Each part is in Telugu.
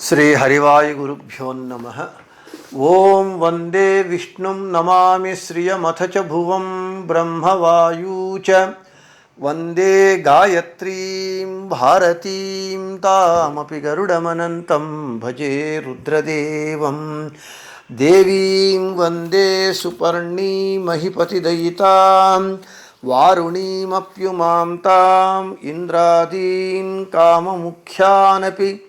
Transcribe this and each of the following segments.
श्रीहरिवायुगुरुभ्यो नमः। ॐ वंदे विष्णुं नमामि श्रियमथ च भुवं ब्रह्मवायू च। वंदे गायत्रीं, भारतीं, तामपि गरुडमनन्तं, भजे रुद्रदेवं। देवीं वंदे सुपर्णीमहिपतिदयितां वारुणीमप्युमां ताम् इन्द्रादीन्, काममुख्यानपि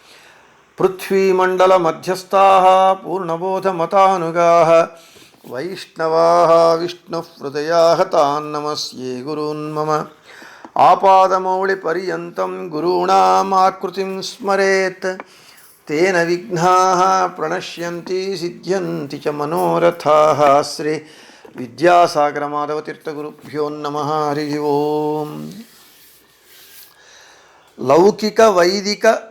పృథ్వీమండలమధ్యస్థా పూర్ణబోధమతానుగా వైష్ణవా విష్ణు హృదయా తాన్ నమస్యే తాన్నమస్యే ఆపాదమౌళి పర్యంతం గురూణామాకృతిం స్మరేత్ తేన విఘ్నా ప్రణశ్యంతి సిద్ధ్యంతి చ మనోరథా శ్రీ విద్యాసాగరమాధవతీర్థగురుభ్యో నమ హరి ఓం లౌకిక వైదిక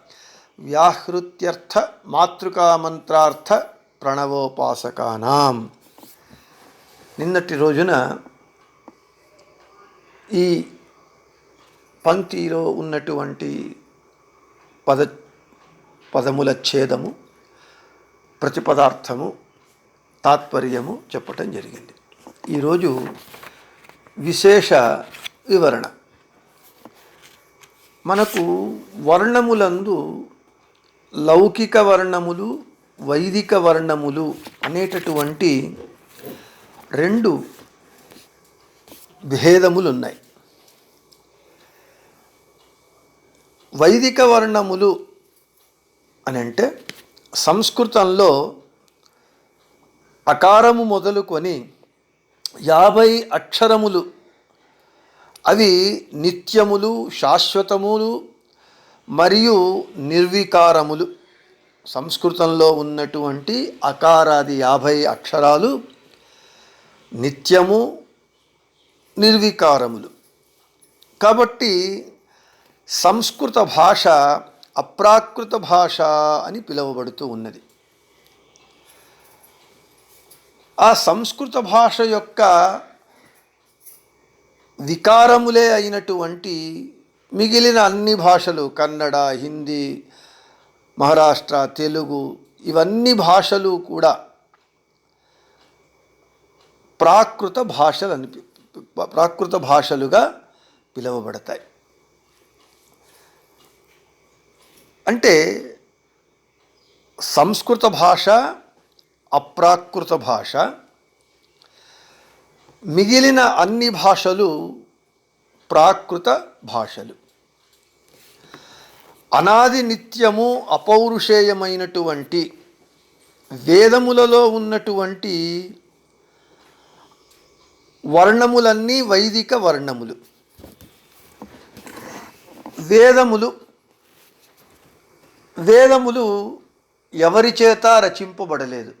వ్యాహృత్యర్థ మాతృకామంత్రార్థ ప్రణవోపాసకానాం. నిన్నటి రోజున ఈ పంక్తిలో ఉన్నటువంటి పద పదముల ఛేదము ప్రతిపదార్థము తాత్పర్యము చెప్పటం జరిగింది. ఈరోజు విశేష వివరణ. మనకు వర్ణములందు లౌకిక వర్ణములు వైదిక వర్ణములు అనేటటువంటి రెండు భేదములు ఉన్నాయి వైదిక వర్ణములు అని అంటే సంస్కృతంలో అకారము మొదలుకొని యాభై అక్షరములు అవి నిత్యములు శాశ్వతములు మరియు నిర్వికారములు. సంస్కృతంలో ఉన్నటువంటి అకారాది యాభై అక్షరాలు నిత్యము నిర్వికారములు. కాబట్టి సంస్కృత భాష అప్రాకృత భాష అని పిలువబడుతూ ఉన్నది. ఆ సంస్కృత భాష యొక్క వికారములే అయినటువంటి మిగిలిన అన్ని భాషలు కన్నడ హిందీ మహారాష్ట్ర తెలుగు ఇవన్నీ భాషలు కూడా ప్రాకృత భాషలు అని ప్రాకృత భాషలుగా పిలువబడతాయి. అంటే సంస్కృత భాష అప్రాకృత భాష మిగిలిన అన్ని భాషలు ప్రాకృత భాషలు. అనాది నిత్యము అపౌరుషేయమైనటువంటి వేదములలో ఉన్నటువంటి వర్ణములన్నీ వైదిక వర్ణములు. వేదములు వేదములు ఎవరి చేత రచింపబడలేదు.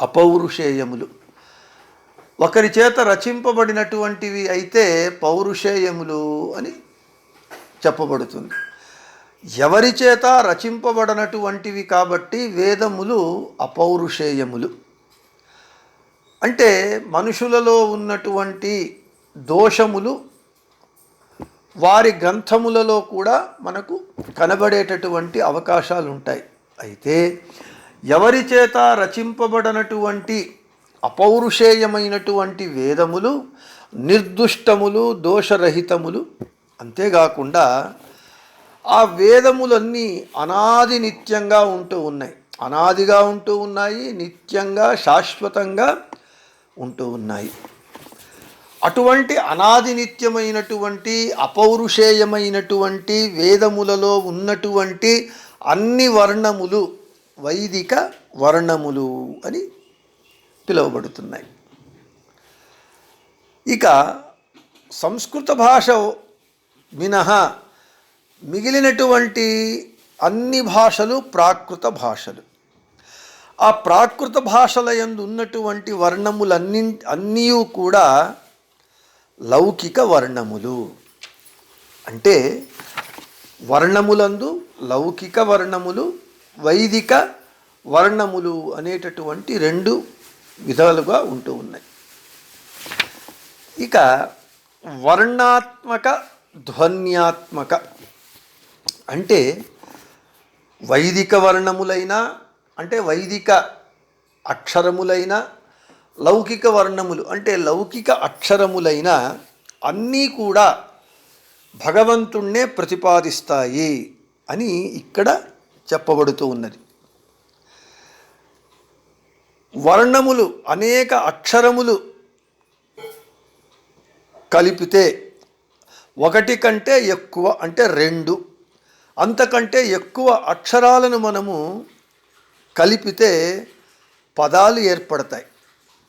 అపౌరుషేయములు. ఒకరి చేత రచింపబడినటువంటివి అయితే పౌరుషేయములు అని చెప్పబడుతుంది. ఎవరి చేత రచింపబడినటువంటివి కాబట్టి వేదములు అపౌరుషేయములు. అంటే మనుషులలో ఉన్నటువంటి దోషములు వారి గ్రంథములలో కూడా మనకు కనబడేటటువంటి అవకాశాలు ఉంటాయి అయితే ఎవరి చేత రచింపబడినటువంటి అపౌరుషేయమైనటువంటి వేదములు నిర్దుష్టములు దోషరహితములు అంతేకాకుండా ఆ వేదములన్నీ అనాది నిత్యంగా ఉంటూ ఉన్నాయి. అనాదిగా ఉంటూ ఉన్నాయి నిత్యంగా శాశ్వతంగా ఉంటూ ఉన్నాయి. అటువంటి అనాది నిత్యమైనటువంటి అపౌరుషేయమైనటువంటి వేదములలో ఉన్నటువంటి అన్ని వర్ణములు వైదిక వర్ణములు అని పిలువబడుతున్నాయి. ఇక సంస్కృత భాష మినహా. మిగిలినటువంటి అన్ని భాషలు ప్రాకృత భాషలు. ఆ ప్రాకృత భాషల యందు ఉన్నటువంటి వర్ణములన్నీ అన్నీ కూడా లౌకిక వర్ణములు. అంటే వర్ణములందు లౌకిక వర్ణములు వైదిక వర్ణములు అనేటటువంటి రెండు విధాలుగా ఉంటూ ఉన్నాయి. ఇక వర్ణాత్మక ధ్వన్యాత్మక. అంటే వైదిక వర్ణములైన అంటే వైదిక అక్షరములైన లౌకిక వర్ణములు అంటే లౌకిక అక్షరములైన అన్నీ కూడా భగవంతుణ్ణే ప్రతిపాదిస్తాయి అని ఇక్కడ చెప్పబడుతూ ఉన్నది. వర్ణములు అనేక అక్షరములు కలిపితే ఒకటి కంటే ఎక్కువ అంటే రెండు. అంతకంటే ఎక్కువ అక్షరాలను మనము కలిపితే పదాలు ఏర్పడతాయి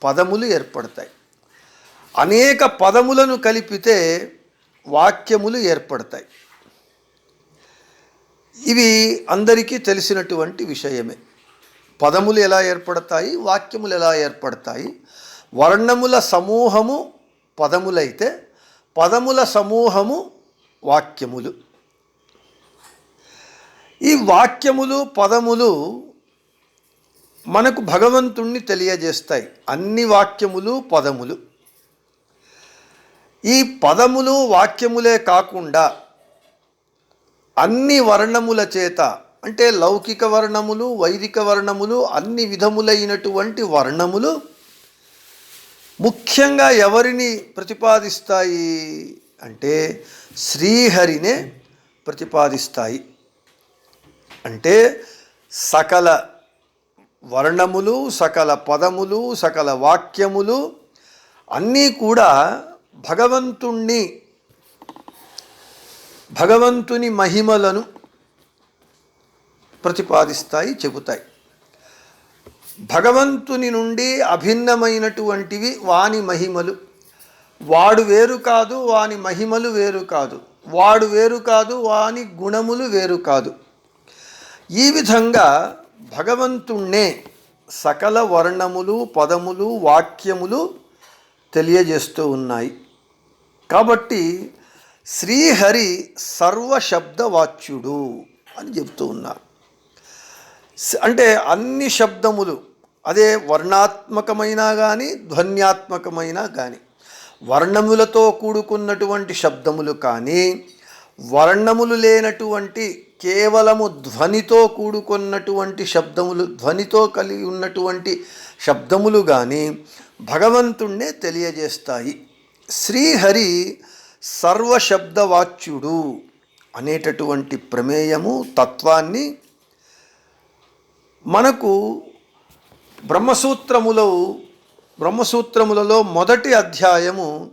పదములు ఏర్పడతాయి. అనేక పదములను కలిపితే వాక్యములు ఏర్పడతాయి. ఇవి అందరికీ తెలిసినటువంటి విషయమే. పదములు ఎలా ఏర్పడతాయి వాక్యములు ఎలా ఏర్పడతాయి వర్ణముల సమూహము పదములైతే పదముల సమూహము వాక్యములు. ఈ వాక్యములు పదములు మనకు భగవంతుణ్ణి తెలియజేస్తాయి. అన్ని వాక్యములు పదములు. ఈ పదములు వాక్యములే కాకుండా అన్ని వర్ణముల చేత అంటే లౌకిక వర్ణములు వైదిక వర్ణములు అన్ని విధములైనటువంటి వర్ణములు ముఖ్యంగా ఎవరిని ప్రతిపాదిస్తాయి అంటే శ్రీహరినే ప్రతిపాదిస్తాయి. అంటే సకల వర్ణములు సకల పదములు సకల వాక్యములు అన్నీ కూడా భగవంతుణ్ణి భగవంతుని మహిమలను ప్రతిపాదిస్తాయి చెబుతాయి. భగవంతుని నుండి అభిన్నమైనటువంటివి వాని మహిమలు. వాడు వేరు కాదు వాని మహిమలు వేరు కాదు. వాడు వేరు కాదు వాని గుణములు వేరు కాదు. ఈ విధంగా భగవంతుణ్ణే సకల వర్ణములు పదములు వాక్యములు తెలియజేస్తూ ఉన్నాయి. కాబట్టి శ్రీహరి సర్వశబ్దవాచ్యుడు అని చెబుతూ ఉన్నారు. అంటే అన్ని శబ్దములు అదే వర్ణాత్మకమైన కానీ ధ్వన్యాత్మకమైన కానీ వర్ణములతో కూడుకున్నటువంటి శబ్దములు కానీ వర్ణములు లేనటువంటి కేవలము ధ్వనితో కూడుకున్నటువంటి శబ్దములు ధ్వనితో కలిగి ఉన్నటువంటి శబ్దములు కానీ భగవంతుణ్ణే తెలియజేస్తాయి. శ్రీహరి సర్వశబ్దవాచ్యుడు అనేటటువంటి ప్రమేయము తత్వాన్ని మనకు బ్రహ్మసూత్రములో బ్రహ్మసూత్రములలో మొదటి అధ్యాయము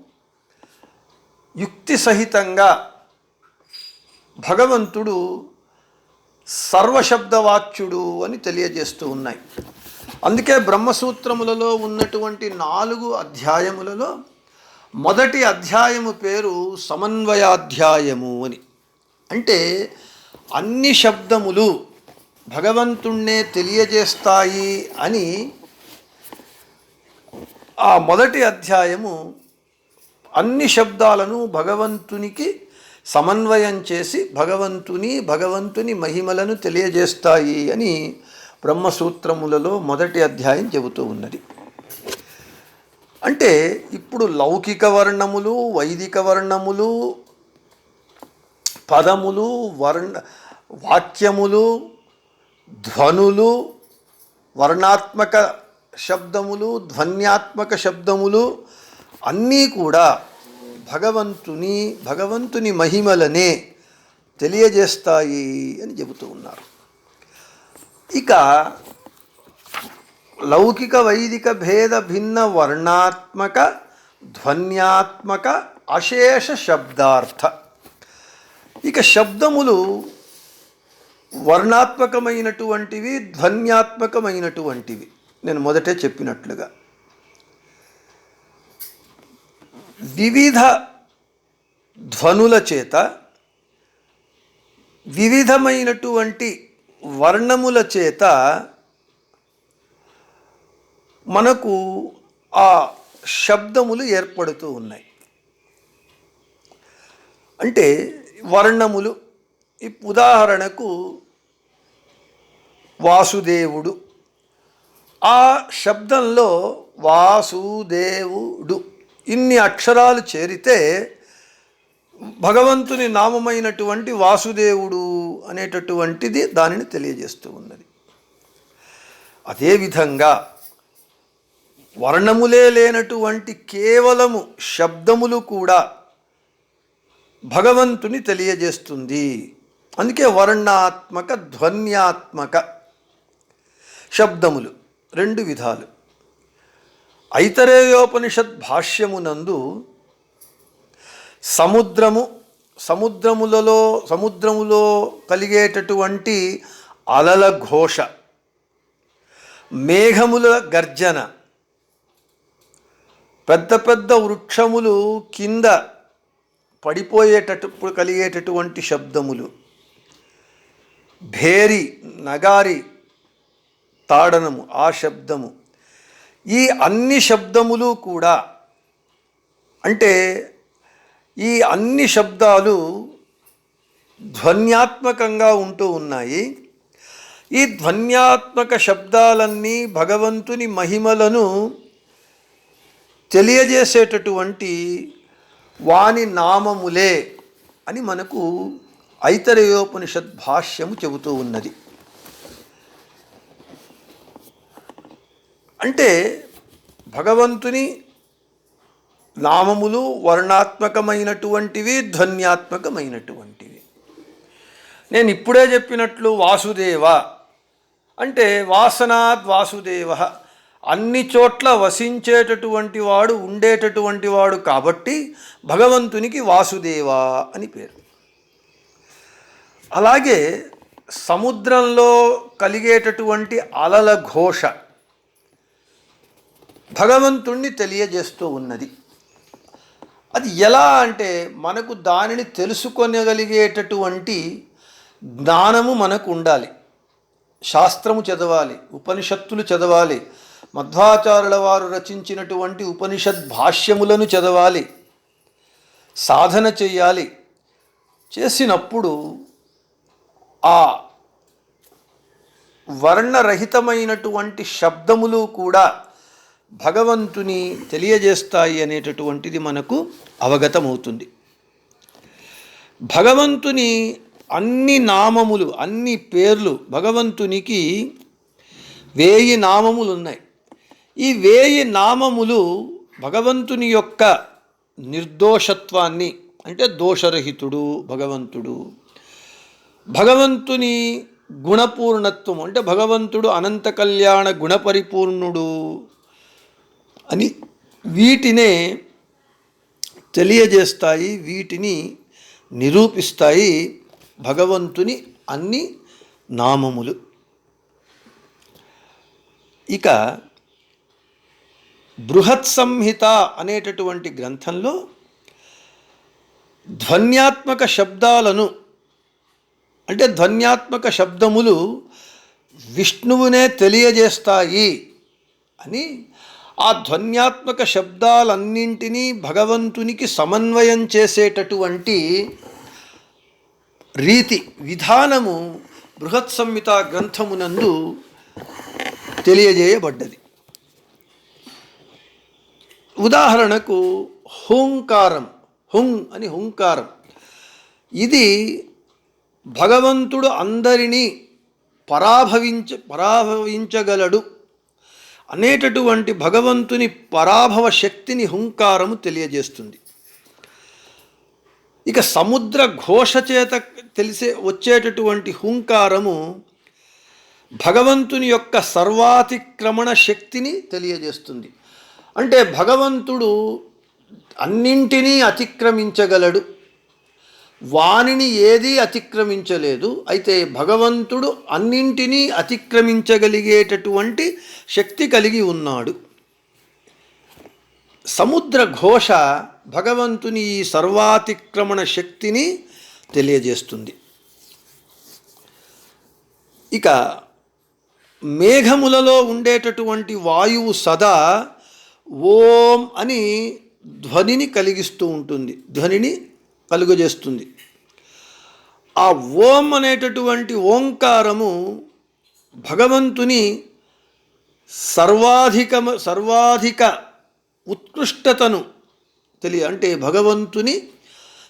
యుక్తి సహితంగా భగవంతుడు సర్వశబ్దవాచ్యుడు అని తెలియజేస్తూ ఉన్నాయి. అందుకే బ్రహ్మసూత్రములలో ఉన్నటువంటి నాలుగు అధ్యాయములలో మొదటి అధ్యాయము పేరు సమన్వయాధ్యాయము అని. అంటే అన్ని శబ్దములు భగవంతుణ్ణే తెలియజేస్తాయి అని ఆ మొదటి అధ్యాయము అన్ని శబ్దాలను భగవంతునికి సమన్వయం చేసి భగవంతుని భగవంతుని మహిమలను తెలియజేస్తాయి అని బ్రహ్మసూత్రములలో మొదటి అధ్యాయం చెబుతూ ఉన్నది. అంటే ఇప్పుడు లౌకిక వర్ణములు వైదిక వర్ణములు పదములు వర్ణ వాక్యములు ధ్వనులు వర్ణాత్మక శబ్దములు ధ్వన్యాత్మక శబ్దములు అన్నీ కూడా భగవంతుని భగవంతుని మహిమలనే తెలియజేస్తాయి అని చెబుతూ ఉన్నారు. ఇక లౌకిక వైదిక భేద భిన్న వర్ణాత్మక ధ్వన్యాత్మక అశేష శబ్దార్థ. ఇక శబ్దములు వర్ణాత్మకమైనటువంటివి ధ్వన్యాత్మకమైనటువంటివి. నేను మొదటే చెప్పినట్లుగా. వివిధ ధ్వనుల చేత వివిధమైనటువంటి వర్ణముల చేత మనకు ఆ శబ్దములు ఏర్పడుతూ ఉన్నాయి. అంటే వర్ణములు ఉదాహరణకు వాసుదేవుడు. ఆ శబ్దంలో వాసుదేవుడు ఇన్ని అక్షరాలు చేరితే భగవంతుని నామమైనటువంటి వాసుదేవుడు అనేటటువంటిది దానిని తెలియజేస్తూ ఉన్నది. అదేవిధంగా వర్ణములే లేనటువంటి కేవలము శబ్దములు కూడా భగవంతుని తెలియజేస్తుంది. అందుకే వర్ణాత్మక ధ్వన్యాత్మక శబ్దములు రెండు విధాలు. ఐతరేయోపనిషత్ భాష్యమునందు సముద్రము సముద్రములలో సముద్రములో కలిగేటటువంటి అలల ఘోష మేఘముల గర్జన పెద్ద పెద్ద వృక్షములు కింద పడిపోయేటప్పుడు కలిగేటటువంటి శబ్దములు. భేరి నగారి తాడనము ఆ శబ్దము. ఈ అన్ని శబ్దములు కూడా అంటే ఈ అన్ని శబ్దాలు ధ్వన్యాత్మకంగా ఉంటూ ఉన్నాయి. ఈ ధ్వన్యాత్మక శబ్దాలన్నీ భగవంతుని మహిమలను తెలియజేసేటటువంటి వాని నామములే అని మనకు ఐతరేయోపనిషద్ భాష్యము చెబుతూ ఉన్నది. అంటే భగవంతుని నామములు వర్ణాత్మకమైనటువంటివి ధ్వన్యాత్మకమైనటువంటివి. నేను ఇప్పుడే చెప్పినట్లు వాసుదేవ అంటే వాసనాద్ వాసుదేవ అన్ని చోట్ల వసించేటటువంటి వాడు ఉండేటటువంటి వాడు కాబట్టి భగవంతునికి వాసుదేవ అని పేరు. అలాగే సముద్రంలో కలిగేటటువంటి అలల ఘోష భగవంతుణ్ణి తెలియజేస్తూ ఉన్నది. అది ఎలా అంటే మనకు దానిని తెలుసుకొనగలిగేటటువంటి జ్ఞానము మనకు ఉండాలి. శాస్త్రము చదవాలి ఉపనిషత్తులు చదవాలి మధ్వాచారుల వారు రచించినటువంటి ఉపనిషత్ భాష్యములను చదవాలి సాధన చెయ్యాలి చేసినప్పుడు ఆ వర్ణరహితమైనటువంటి శబ్దములు కూడా భగవంతుని తెలియజేస్తాయి అనేటటువంటిది మనకు అవగతమవుతుంది. భగవంతుని అన్ని నామములు అన్ని పేర్లు భగవంతునికి వేయి నామములు ఉన్నాయి ఈ వేయి నామములు భగవంతుని యొక్క నిర్దోషత్వాన్ని అంటే దోషరహితుడు భగవంతుడు భగవంతుని గుణపూర్ణత్వం అంటే భగవంతుడు అనంత కళ్యాణ గుణపరిపూర్ణుడు అని వీటినే తెలియజేస్తాయి వీటిని నిరూపిస్తాయి భగవంతుని అన్ని నామములు. ఇక బృహత్ సంహిత అనేటటువంటి గ్రంథంలో ధ్వన్యాత్మక శబ్దాలను అంటే ధ్వన్యాత్మక శబ్దములు విష్ణువునే తెలియజేస్తాయి అని ఆ ధ్వన్యాత్మక శబ్దాలన్నింటినీ భగవంతునికి సమన్వయం చేసేటటువంటి రీతి విధానము బృహత్ సంహిత గ్రంథమునందు తెలియజేయబడ్డది. ఉదాహరణకు హుంకారం హుంగ్ అని హుంకారం. ఇది భగవంతుడు అందరినీ పరాభవించ పరాభవించగలడు అనేటటువంటి భగవంతుని పరాభవ శక్తిని హుంకారము తెలియజేస్తుంది. ఇక సముద్ర ఘోష చేత తెలిసే వచ్చేటటువంటి హుంకారము భగవంతుని యొక్క సర్వాతిక్రమణ శక్తిని తెలియజేస్తుంది. అంటే భగవంతుడు అన్నింటినీ అతిక్రమించగలడు. వానిని ఏదీ అతిక్రమించలేదు. అయితే భగవంతుడు అన్నింటినీ అతిక్రమించగలిగేటటువంటి శక్తి కలిగి ఉన్నాడు. సముద్ర ఘోష భగవంతుని ఈ సర్వాతిక్రమణ శక్తిని తెలియజేస్తుంది. ఇక మేఘములలో ఉండేటటువంటి వాయువు సదా ఓం అని ధ్వనిని కలిగిస్తూ ఉంటుంది. ధ్వనిని కలుగజేస్తుంది. ఆ ఓం అనేటటువంటి ఓంకారము భగవంతుని సర్వాధిక సర్వాధిక ఉత్కృష్టతను తెలియ అంటే భగవంతుని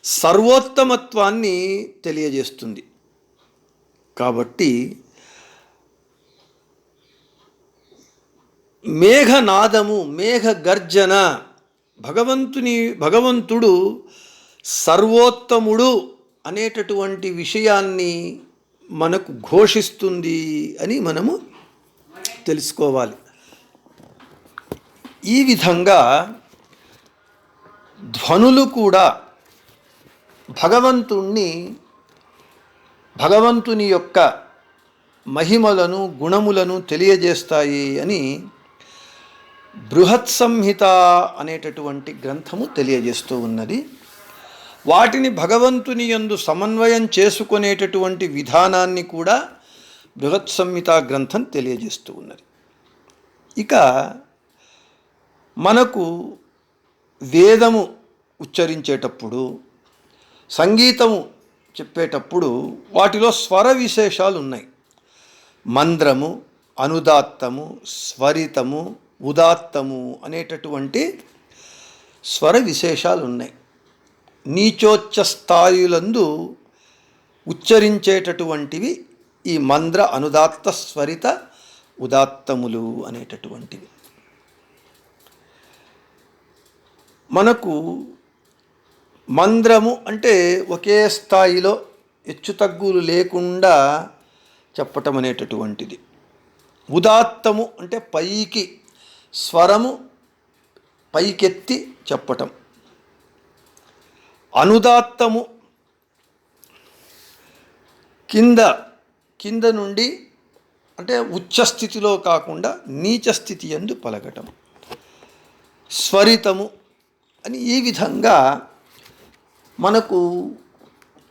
సర్వోత్తమత్వాన్ని తెలియజేస్తుంది. కాబట్టి మేఘనాదము మేఘ గర్జన భగవంతుని భగవంతుడు సర్వోత్తముడు అనేటటువంటి విషయాన్ని మనకు ఘోషిస్తుంది అని మనము తెలుసుకోవాలి. ఈ విధంగా ధ్వనులు కూడా భగవంతుణ్ణి భగవంతుని యొక్క మహిమలను గుణములను తెలియజేస్తాయి అని బృహత్ సంహిత అనేటటువంటి గ్రంథము తెలియజేస్తూ ఉన్నది. వాటిని భగవంతుని యందు సమన్వయం చేసుకునేటటువంటి విధానాన్ని కూడా బృహత్ సంహిత గ్రంథం తెలియజేస్తూ ఉన్నది. ఇక మనకు వేదము ఉచ్చరించేటప్పుడు సంగీతము చెప్పేటప్పుడు వాటిలో స్వర విశేషాలు ఉన్నాయి. మంద్రము అనుదాత్తము స్వరితము ఉదాత్తము అనేటటువంటి స్వర విశేషాలు ఉన్నాయి. నీచోచ్చ స్థాయిలందు ఉచ్చరించేటటువంటివి ఈ మంద్ర అనుదాత్త స్వరిత ఉదాత్తములు అనేటటువంటివి. మనకు మంద్రము అంటే ఒకే స్థాయిలో హెచ్చుతగ్గులు లేకుండా చెప్పటం అనేటటువంటిది. ఉదాత్తము అంటే పైకి స్వరము పైకెత్తి చెప్పటం. అనుదాత్తము కింద కింద నుండి అంటే ఉచ్చస్థితిలో కాకుండా నీచ స్థితి ఎందు పలకటం. స్వరితము అని ఈ విధంగా మనకు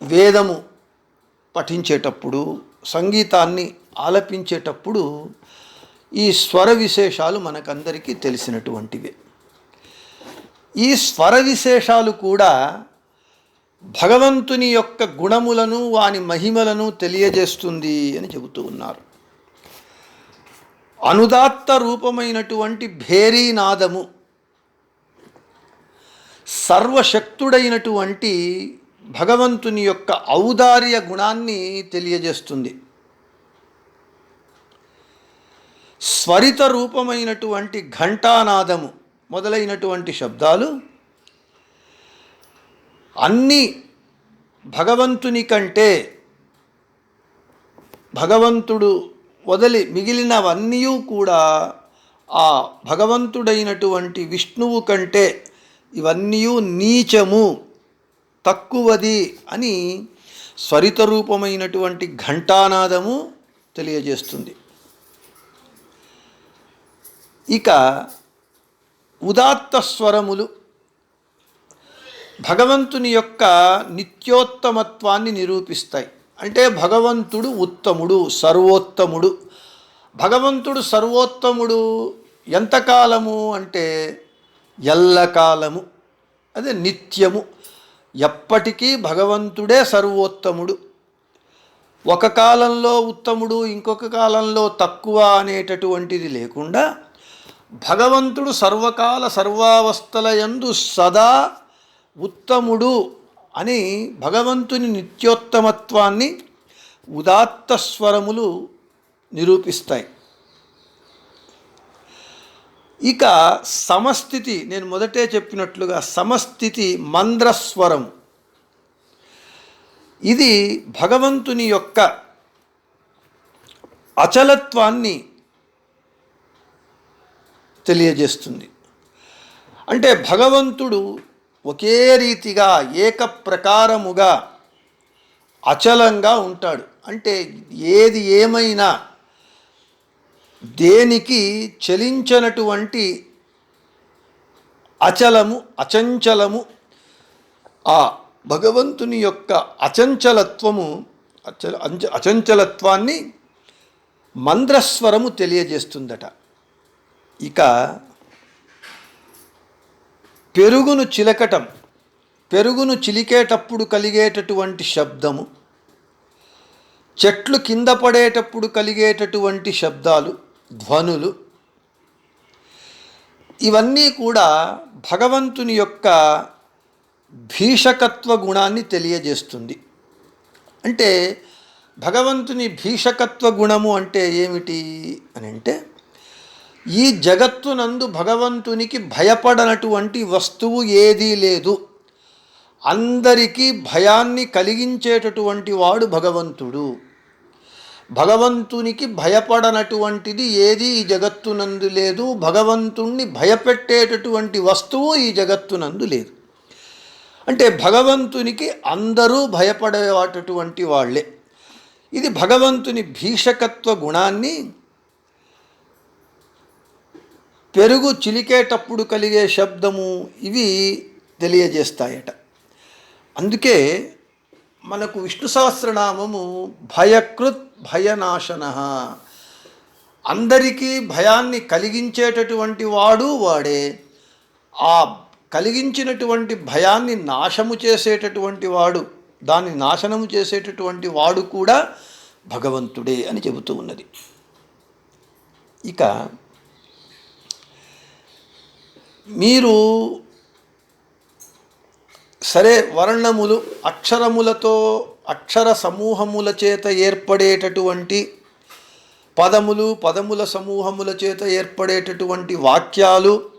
వేదము పఠించేటప్పుడు సంగీతాన్ని ఆలపించేటప్పుడు ఈ స్వర విశేషాలు మనకందరికీ తెలిసినటువంటివే. ఈ స్వర విశేషాలు కూడా భగవంతుని యొక్క గుణములను వాని మహిమలను తెలియజేస్తుంది అని చెబుతూ ఉన్నారు. అనుదాత్త రూపమైనటువంటి భేరీనాదము సర్వశక్తుడైనటువంటి భగవంతుని యొక్క ఔదార్య గుణాన్ని తెలియజేస్తుంది. స్వరిత రూపమైనటువంటి ఘంటానాదము మొదలైనటువంటి శబ్దాలు అన్ని భగవంతుని కంటే భగవంతుడు వదిలి మిగిలినవన్నీ కూడా ఆ భగవంతుడైనటువంటి విష్ణువు కంటే ఇవన్నీ నీచము తక్కువది అని స్వరిత రూపమైనటువంటి ఘంటానాదము తెలియజేస్తుంది. ఇక ఉదాత్త స్వరములు భగవంతుని యొక్క నిత్యోత్తమత్వాన్ని నిరూపిస్తాయి. అంటే భగవంతుడు ఉత్తముడు సర్వోత్తముడు. భగవంతుడు సర్వోత్తముడు ఎంతకాలము అంటే ఎల్లకాలము. అదే నిత్యము. ఎప్పటికీ భగవంతుడే సర్వోత్తముడు. ఒక కాలంలో ఉత్తముడు ఇంకొక కాలంలో తక్కువ అనేటటువంటిది లేకుండా భగవంతుడు సర్వకాల సర్వావస్థల యందు సదా ఉత్తముడు అని భగవంతుని నిత్యోత్తమత్వాన్ని ఉదాత్త స్వరములు నిరూపిస్తాయి. ఇక సమస్థితి నేను మొదటే చెప్పినట్లుగా సమస్థితి మంద్రస్వరం. ఇది భగవంతుని యొక్క అచలత్వాన్ని తెలియజేస్తుంది. అంటే భగవంతుడు ఒకే రీతిగా ఏక ప్రకారముగా అచలంగా ఉంటాడు. అంటే ఏది ఏమైనా దేనికి చలించనటువంటి అచలము అచంచలము ఆ భగవంతుని యొక్క అచంచలత్వము అచ అంచ- అచంచలత్వాన్ని మంద్రస్వరము తెలియజేస్తుందట. ఇక పెరుగును చిలకటం పెరుగును చిలికేటప్పుడు కలిగేటటువంటి శబ్దము చెట్లు కింద పడేటప్పుడు కలిగేటటువంటి శబ్దాలు ధ్వనులు ఇవన్నీ కూడా భగవంతుని యొక్క భీషకత్వ గుణాన్ని తెలియజేస్తుంది. అంటే భగవంతుని భీషకత్వ గుణము అంటే ఏమిటి అని అంటే ఈ జగత్తునందు భగవంతునికి భయపడనటువంటి వస్తువు ఏదీ లేదు. అందరికీ భయాన్ని కలిగించేటటువంటి వాడు భగవంతుడు. భగవంతునికి భయపడనటువంటిది ఏది ఈ జగత్తునందు లేదు. భగవంతుణ్ణి భయపెట్టేటటువంటి వస్తువు ఈ జగత్తునందు లేదు. అంటే భగవంతునికి అందరూ భయపడేటటువంటి వాళ్ళే. ఇది భగవంతుని భీషకత్వ గుణాన్ని పెరుగు చిలికేటప్పుడు కలిగే శబ్దము ఇవి తెలియజేస్తాయట. అందుకే మనకు విష్ణు సహస్రనామము భయకృత్ భయనాశన. అందరికీ భయాన్ని కలిగించేటటువంటి వాడు వాడే. ఆ కలిగించినటువంటి భయాన్ని నాశము చేసేటటువంటి వాడు దాన్ని నాశనము చేసేటటువంటి వాడు కూడా భగవంతుడే అని చెబుతూ ఉన్నది. ఇక మీరు సరే వర్ణములు అక్షరములతో అక్షర సమూహముల చేత ఏర్పడేటటువంటి పదములు పదముల సమూహముల చేత ఏర్పడేటటువంటి వాక్యాలు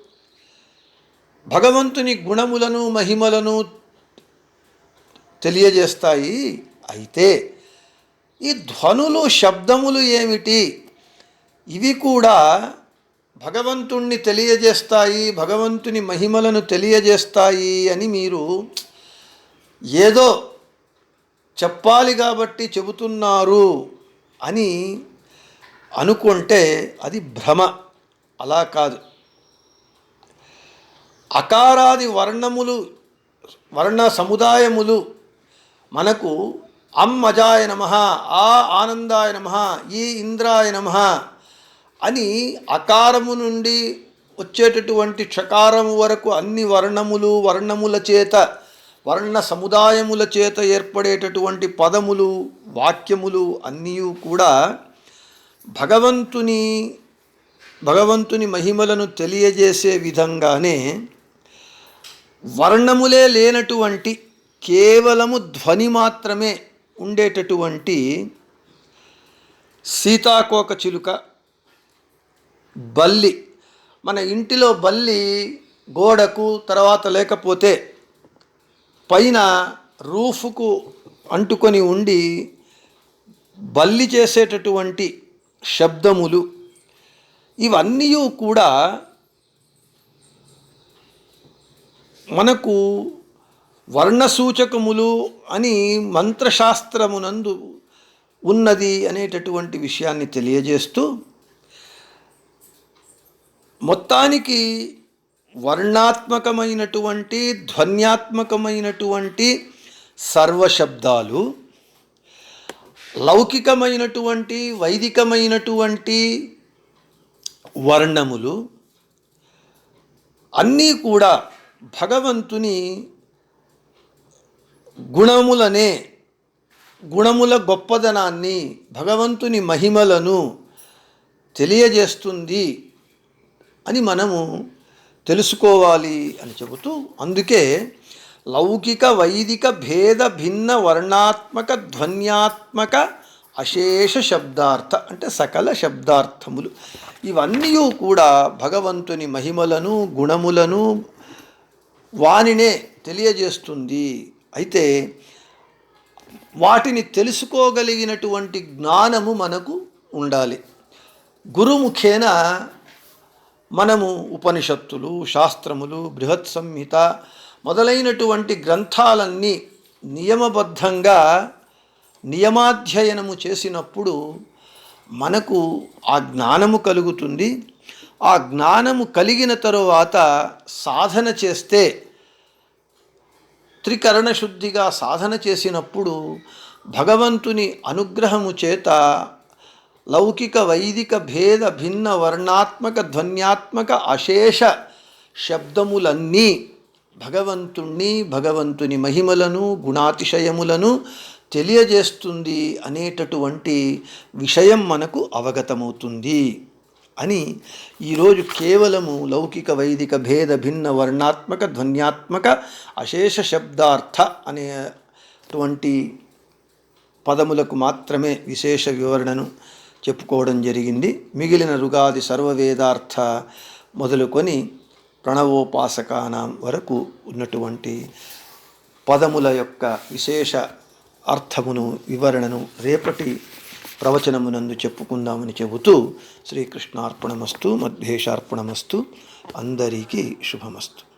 భగవంతుని గుణములను మహిమలను తెలియజేస్తాయి. అయితే ఈ ధ్వనులు శబ్దములు ఏమిటి? ఇవి కూడా భగవంతుణ్ణి తెలియజేస్తాయి భగవంతుని మహిమలను తెలియజేస్తాయి అని మీరు ఏదో చెప్పాలి కాబట్టి చెబుతున్నారు అని అనుకుంటే అది భ్రమ. అలా కాదు. అకారాది వర్ణములు వర్ణ సముదాయములు మనకు అం అజాయ నమ ఆ ఆనందాయ నమ ఈ ఇంద్రాయ నమ అని అకారము నుండి వచ్చేటటువంటి క్షకారము వరకు అన్ని వర్ణములు వర్ణముల చేత వర్ణ సముదాయముల చేత ఏర్పడేటటువంటి పదములు వాక్యములు అన్నీ కూడా భగవంతుని భగవంతుని మహిమలను తెలియజేసే విధంగానే వర్ణములే లేనటువంటి కేవలము ధ్వని మాత్రమే ఉండేటటువంటి సీతాకోక చిలుక బల్లి మన ఇంటిలో బల్లి గోడకు తర్వాత లేకపోతే పైన రూఫ్కు అంటుకొని ఉండి బల్లి చేసేటటువంటి శబ్దములు ఇవన్నీ కూడా మనకు వర్ణసూచకములు అని మంత్రశాస్త్రమునందు ఉన్నది అనేటటువంటి విషయాన్ని తెలియజేస్తూ మొత్తానికి వర్ణాత్మకమైనటువంటి ధ్వన్యాత్మకమైనటువంటి సర్వశబ్దాలు లౌకికమైనటువంటి వైదికమైనటువంటి వర్ణములు అన్నీ కూడా భగవంతుని గుణములనే గుణముల గొప్పదనాన్ని భగవంతుని మహిమలను తెలియజేస్తుంది అని మనము తెలుసుకోవాలి అని చెబుతూ అందుకే లౌకిక వైదిక భేద భిన్న వర్ణాత్మక ధ్వన్యాత్మక అశేష శబ్దార్థ అంటే సకల శబ్దార్థములు. ఇవన్నీ కూడా భగవంతుని మహిమలను గుణములను వానినే తెలియజేస్తుంది. అయితే వాటిని తెలుసుకోగలిగినటువంటి జ్ఞానము మనకు ఉండాలి. గురుముఖేన మనము ఉపనిషత్తులు శాస్త్రములు బృహత్ సంహిత మొదలైనటువంటి గ్రంథాలన్నీ నియమబద్ధంగా నియమాధ్యయనము చేసినప్పుడు మనకు ఆ జ్ఞానము కలుగుతుంది. ఆ జ్ఞానము కలిగిన తరువాత సాధన చేస్తే త్రికరణ శుద్ధిగా సాధన చేసినప్పుడు భగవంతుని అనుగ్రహము చేత లౌకిక వైదిక భేద భిన్న వర్ణాత్మక ధ్వన్యాత్మక అశేష శబ్దములన్నీ భగవంతుణ్ణి భగవంతుని మహిమలను గుణాతిశయములను తెలియజేస్తుంది అనేటటువంటి విషయం మనకు అవగతమవుతుంది అని ఈరోజు కేవలము లౌకిక వైదిక భేద భిన్న వర్ణాత్మక ధ్వన్యాత్మక అశేష శబ్దార్థ అనేటువంటి పదములకు మాత్రమే విశేష వివరణను చెప్పుకోవడం జరిగింది. మిగిలిన రుగాది సర్వవేదార్థ మొదలుకొని ప్రణవోపాసకానం వరకు ఉన్నటువంటి పదముల యొక్క విశేష అర్థమును వివరణను రేపటి ప్రవచనమునందు చెప్పుకుందామని చెబుతూ శ్రీకృష్ణార్పణమస్తు మధ్వేషార్పణమస్తు అందరికీ శుభమస్తు.